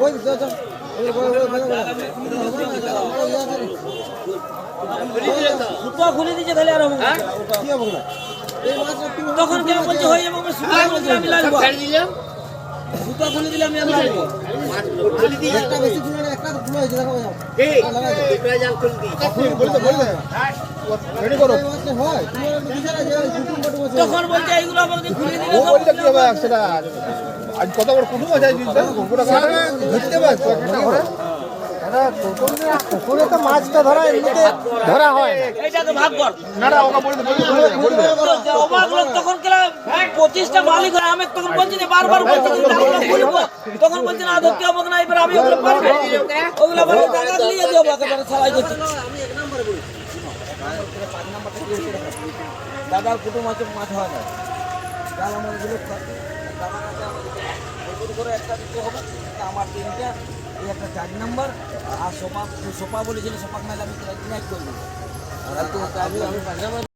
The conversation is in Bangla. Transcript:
ওই যা যা ওই ওই ওই ওই সুতো খুলে দিচ্ছে তাহলে আর হবে কি হবে না? এই মাছটা কি হবে? তখন কেন বলছে হয়ে যাবে সুতো খুলে দিলে আমি লাগবো সুতো খুলে দিলে আমি আর লাগবো একটা বেশি না একটা ফুলো হয়েছে দেখো হয় তখন বলছে এইগুলো আমাকে খুলে দিলে ও বলতে কি হবে দেবো। সেটা আজ কত বড় কুটুম আছে আজ ধরতে পুকুরে তো মাছটা ধরা এমনিতে ধরা হয় না। এইটাকে ভাগ কর না না ওকে বলে দে, বলে দে, বলে দে। তো অবাক লোক তখন কেলা পঁচিশটা মালিক হয় আমি তখন বলছি যে বারবার বলছি যে আমরা খুলবো তখন বলছি না আদর কি হবে না এবার আমি ওগুলো বলে দিও সবাই করছে দাদার কুটুম আছে মাছ হয় না। আমারগুলো দাদা আমাদের করে একটা দিতে হবে। তা আমার তিনটা এই একটা চার নাম্বার আর সোপা সোপা বলেছিল সোপা মেলা আমি করব আর তো আমি